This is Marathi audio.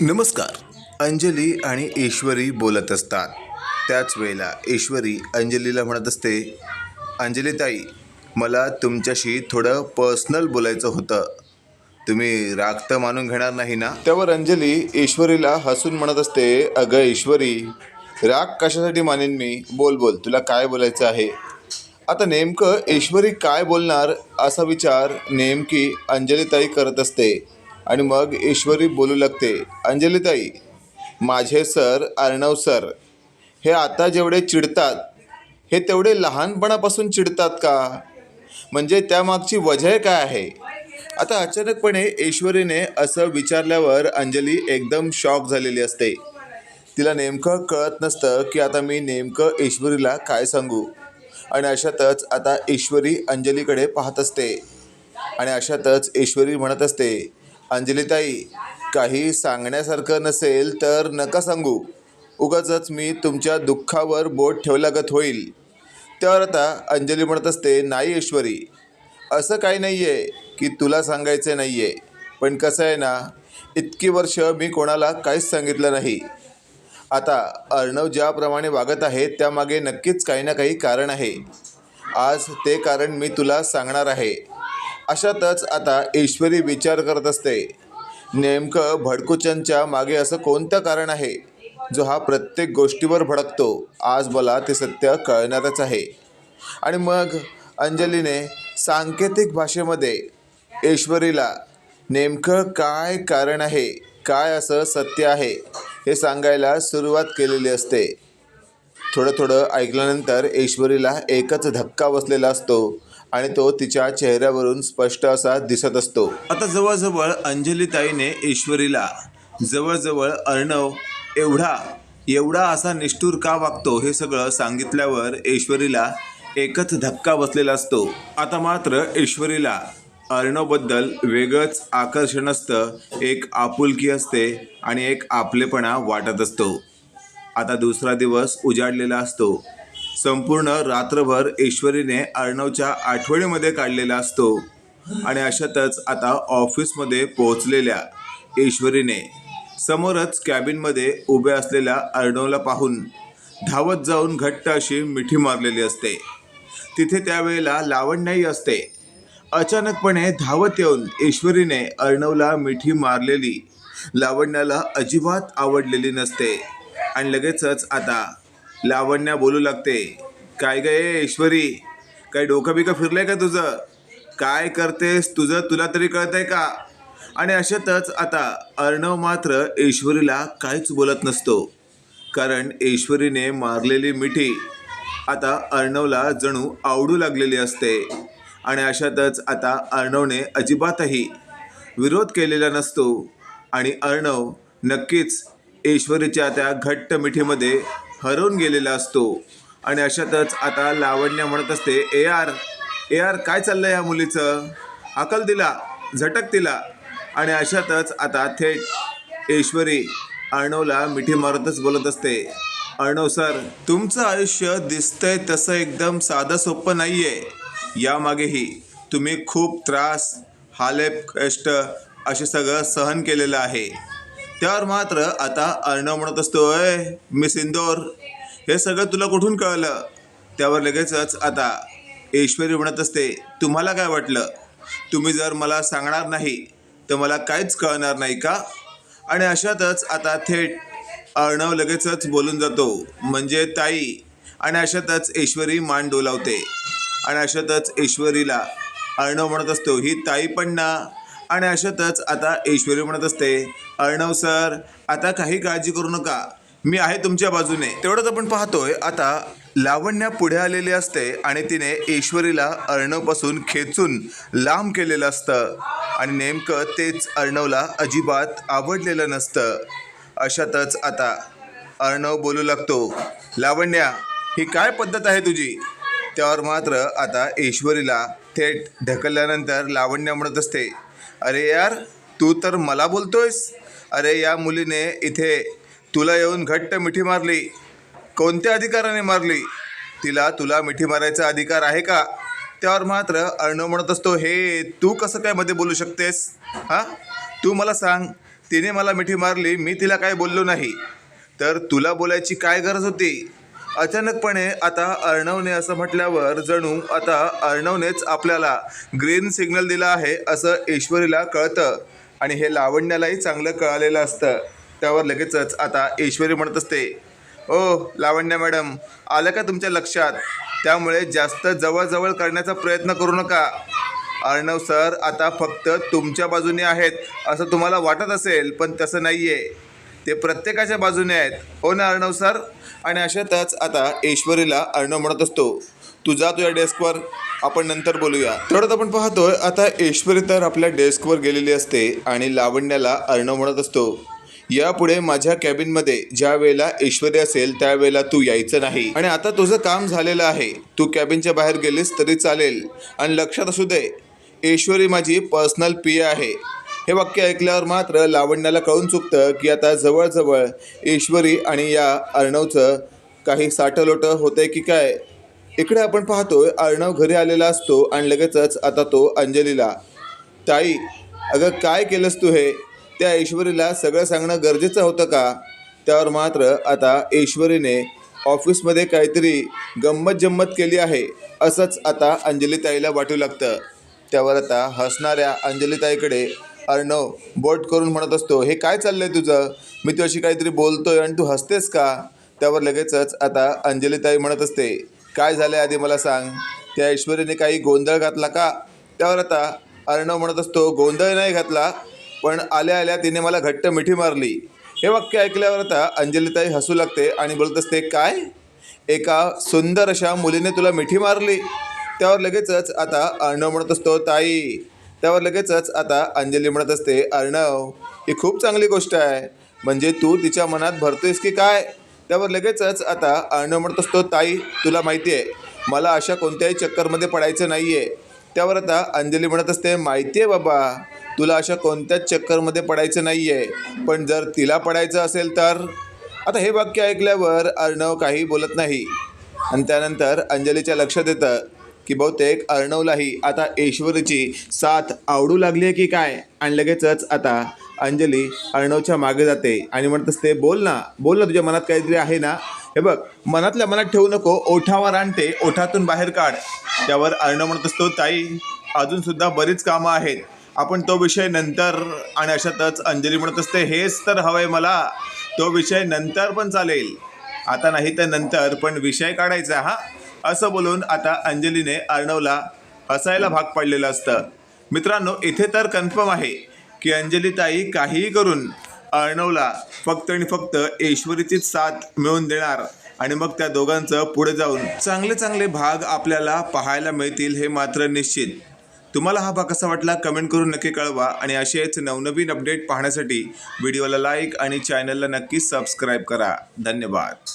नमस्कार. अंजली आणि ईश्वरी बोलत असतात. त्याच वेळेला ईश्वरी अंजलीला म्हणत असते अंजलीताई मला तुमच्याशी थोडं पर्सनल बोलायचं होतं. तुम्ही राग तर मानून घेणार नाही ना? त्यावर अंजली ईश्वरीला हसून म्हणत असते अगं ईश्वरी राग कशासाठी मानेन मी? बोल बोल तुला काय बोलायचं आहे? आता नेमकं ईश्वरी काय बोलणार असा विचार नेमकी अंजलीताई करत असते. आणि मग ईश्वरी बोलू लागते अंजलीताई माझे सर अर्णव सर हे आता जेवढे चिडतात हे तेवढे लहानपणापासून चिडतात का? म्हणजे त्यामागची वजह काय आहे? आता अचानकपणे ईश्वरीने असं विचारल्यावर अंजली एकदम शॉक झालेली असते. तिला नेमकं कळत नसतं की आता मी नेमकं ईश्वरीला काय सांगू? आणि अशातच आता ईश्वरी अंजलीकडे पाहत असते. आणि अशातच ईश्वरी म्हणत असते अंजलीताई काही सांगण्यासारखं नसेल तर नका सांगू. उगाचच मी तुमच्या दुःखावर बोट ठेवल्यागत होईल. त्यावर आता अंजली म्हणत असते नाही ईश्वरी असं काही नाही आहे की तुला सांगायचं नाही आहे पण कसं आहे ना इतकी वर्ष मी कोणाला काहीच सांगितलं नाही. आता अर्णव ज्याप्रमाणे वागत आहे त्यामागे नक्कीच काही ना काही कारण आहे. आज ते कारण मी तुला सांगणार आहे. अशातच आता ईश्वरी विचार करत असते. नेमकं भडकुचनच्या मागे असं कोणतं कारण आहे? जो हा प्रत्येक गोष्टीवर भडकतो. आज मला ते सत्य कळणारच आहे. आणि मग अंजलीने सांकेतिक भाषेमध्ये ईश्वरीला नेमकं काय कारण आहे? काय असं सत्य आहे? हे सांगायला सुरुवात केलेली असते. थोडं थोडं ऐकल्यानंतर ईश्वरीला एकच धक्का बसलेला असतो. आणि तो तिच्या चेहऱ्यावरून स्पष्ट असा दिसत असतो. आता जवळजवळ अंजलीताईने ईश्वरीला जवळजवळ अर्णव एवढा एवढा असा निष्ठूर का वागतो हे सगळं सांगितल्यावर ईश्वरीला एकच धक्का बसलेला असतो. आता मात्र ईश्वरीला अर्णवबद्दल वेगळंच आकर्षण असतं एक आपुलकी असते आणि एक आपलेपणा वाटत असतो. आता दुसरा दिवस उजाडलेला असतो. संपूर्ण रात्रभर ईश्वरीने अर्णवच्या आठवणीमध्ये काढलेला असतो. आणि अशातच आता ऑफिसमध्ये पोहोचलेल्या ईश्वरीने समोरच कॅबिनमध्ये उभे असलेल्या अर्णवला पाहून धावत जाऊन घट्ट अशी मिठी मारलेली असते. तिथे त्यावेळेला लावण्याही असते. अचानकपणे धावत येऊन ईश्वरीने अर्णवला मिठी मारलेली लावण्याला अजिबात आवडलेली नसते. आणि लगेचच आता लावण्या बोलू लागते. काय गे ईश्वरी? काय डोकं बिकं फिरलंय का तुझं? काय करतेस तुझं? तुला तरी कळत आहे का? आणि अशातच आता अर्णव मात्र ईश्वरीला काहीच बोलत नसतो. कारण ईश्वरीने मारलेली मिठी आता अर्णवला जणू आवडू लागलेली असते. आणि अशातच आता अर्णवने अजिबातही विरोध केलेला नसतो. आणि अर्णव नक्कीच ईश्वरीच्या त्या घट्ट मिठीमध्ये हरवून गेलेला असतो. आणि अशातच आता लावण्या म्हणत असते ए आर ए आर काय चाललं या मुलीचं? अकल दिला झटक तिला आणि अशातच आता थेट ईश्वरी अर्णवला मिठी मारतच बोलत असते. अर्णव सर तुमचं आयुष्य दिसतंय तसं एकदम साधं सोपं नाही आहे यामागेही तुम्ही खूप त्रास हालेप कष्ट असे सगळं सहन केलेलं आहे. त्यावर मात्र आता अर्णव म्हणत असतो अय मिस इंदोर हे सगळं तुला कुठून कळलं? त्यावर लगेचच आता ईश्वरी म्हणत असते तुम्हाला काय वाटलं? तुम्ही जर मला सांगणार नाही तर मला काहीच कळणार नाही का? आणि अशातच आता थेट अर्णव लगेचच बोलून जातो म्हणजे ताई आणि अशातच ईश्वरी मान डोलावते. आणि अशातच ईश्वरीला अर्णव म्हणत असतो ही ताई पण ना आणि अशातच आता ऐश्वरी म्हणत असते अर्णव सर आता काही काळजी करू नका. मी आहे तुमच्या बाजूने. तेवढंच आपण पाहतोय आता लावण्या पुढे आलेली असते आणि तिने ईश्वरीला अर्णवपासून खेचून लांब केलेलं असतं. आणि नेमकं तेच अर्णवला अजिबात आवडलेलं नसतं. अशातच आता अर्णव बोलू लागतो लावण्या ही काय पद्धत आहे तुझी? त्यावर मात्र आता ईश्वरीला थेट ढकलल्यानंतर लावण्या म्हणत असते अरे यार तू तर मला बोलतोयस. अरे या मुलीने इथे तुला येऊन घट्ट मिठी मारली. कोणत्या अधिकाराने मारली? तिला तुला मिठी मारायचा अधिकार आहे का? त्यावर मात्र अर्णव म्हणत असतो हे तू कसं काय मध्ये बोलू शकतेस? हां? तू मला सांग तिने मला मिठी मारली मी तिला काय बोललो नाही? तर तुला बोलायची काय गरज होती? अचानकपणे आता अर्णवने असं म्हटल्यावर जणू आता अर्णवनेच आपल्याला ग्रीन सिग्नल दिला आहे असं ईश्वरीला कळतं. आणि हे लावण्यालाही चांगलं कळालेलं असतं. त्यावर लगेचच आता ईश्वरी म्हणत असते ओ लावण्या मॅडम आलं का तुमच्या लक्षात? त्यामुळे जास्त जवळजवळ करण्याचा प्रयत्न करू नका. अर्णव सर आता फक्त तुमच्या बाजूने आहेत असं तुम्हाला वाटत असेल पण तसं नाही आहे ते प्रत्येकाच्या बाजूने आहेत. हो ना अर्णव सर आणि अशातच आता ऐश्वरीला अर्णव म्हणत असतो तू जा तुझ्या डेस्कवर आपण नंतर बोलूया. थोडं आपण पाहतोय आता ऐश्वरी तर आपल्या डेस्कवर गेलेली असते आणि लावण्याला अर्णव म्हणत असतो यापुढे माझ्या कॅबिनमध्ये ज्या वेळेला ऐश्वरी असेल त्यावेळेला तू यायचं नाही. आणि आता तुझं काम झालेलं आहे. तू कॅबिनच्या बाहेर गेलीस तरी चालेल. आणि लक्षात असू दे ऐश्वरी माझी पर्सनल पी आहे. हे वाक्य ऐकल्यावर मात्र लावण्याला कळून चुकतं की आता जवळजवळ ईश्वरी आणि या अर्णवचं काही साठलोटं होतंय की काय? इकडे आपण पाहतोय अर्णव घरी आलेला असतो आणि लगेचच आता तो अंजलीला ताई अगं काय केलंस तू हे? त्या ईश्वरीला सगळं सांगणं गरजेचं होतं का? त्यावर मात्र आता ईश्वरीने ऑफिसमध्ये काहीतरी गंमत जम्मत केली आहे असंच आता अंजलीताईला वाटू लागतं. त्यावर आता हसणाऱ्या अंजलीताईकडे अर्णव बोट करून म्हणत असतो हे काय चाललंय तुझं? मी तुझ्याशी काहीतरी बोलतोय आणि तू हसतेस का? त्यावर लगेचच आता अंजलीताई म्हणत असते काय झालं आधी मला सांग? त्या ऐश्वर्याने काही गोंधळ घातला का? त्यावर आता अर्णव म्हणत असतो गोंधळ नाही घातला पण आल्या आल्या तिने मला घट्ट मिठी मारली. हे वाक्य ऐकल्यावर आता अंजलीताई हसू लागते आणि बोलत असते काय? एका सुंदर अशा मुलीने तुला मिठी मारली? त्यावर लगेचच आता अर्णव म्हणत असतो ताई त्यावर लगेचच आता अंजली म्हणत असते अर्णव ही खूप चांगली गोष्ट आहे. म्हणजे तू तिच्या मनात भरतोयस की काय? त्यावर लगेचच आता अर्णव म्हणत असतो ताई तुला माहिती आहे मला अशा कोणत्याही चक्करमध्ये पडायचं नाही आहे त्यावर आता अंजली म्हणत असते माहिती आहे बाबा तुला अशा कोणत्याच चक्करमध्ये पडायचं नाही आहे पण जर तिला पडायचं असेल तर आता हे वाक्य ऐकल्यावर अर्णव काही बोलत नाही. आणि त्यानंतर अंजलीच्या लक्षात येतं की बहुतेक अर्णवलाही आता ईश्वरीची साथ आवडू लागली आहे की काय? आणि लगेचच आता अंजली अर्णवच्या मागे जाते आणि म्हणत असते बोल ना बोल ना तुझ्या मनात काहीतरी आहे ना? हे बघ मनातल्या मनात ठेवू नको ओठावर आणते ओठातून बाहेर काढ. त्यावर अर्णव म्हणत असतो ताई अजूनसुद्धा बरीच कामं आहेत. आपण तो विषय नंतर आणि अशातच अंजली म्हणत असते हेच तर हवंय मला. तो विषय नंतर पण चालेल. आता नाही तर नंतर पण विषय काढायचा हा. असं बोलून आता अंजलीने अर्णवला हसायला भाग पाडलेलं असतं. मित्रांनो इथे तर कन्फर्म आहे की अंजलीताई काहीही करून अर्णवला फक्त आणि फक्त ईश्वरीचीच साथ मिळवून देणार आणि मग त्या दोघांचं पुढे जाऊन चांगले चांगले भाग आपल्याला पाहायला मिळतील हे मात्र निश्चित. तुम्हाला हा भाग कसा वाटला कमेंट करून नक्की कळवा आणि असेच नवनवीन अपडेट पाहण्यासाठी व्हिडिओला लाईक आणि चॅनलला नक्की सबस्क्राईब करा. धन्यवाद.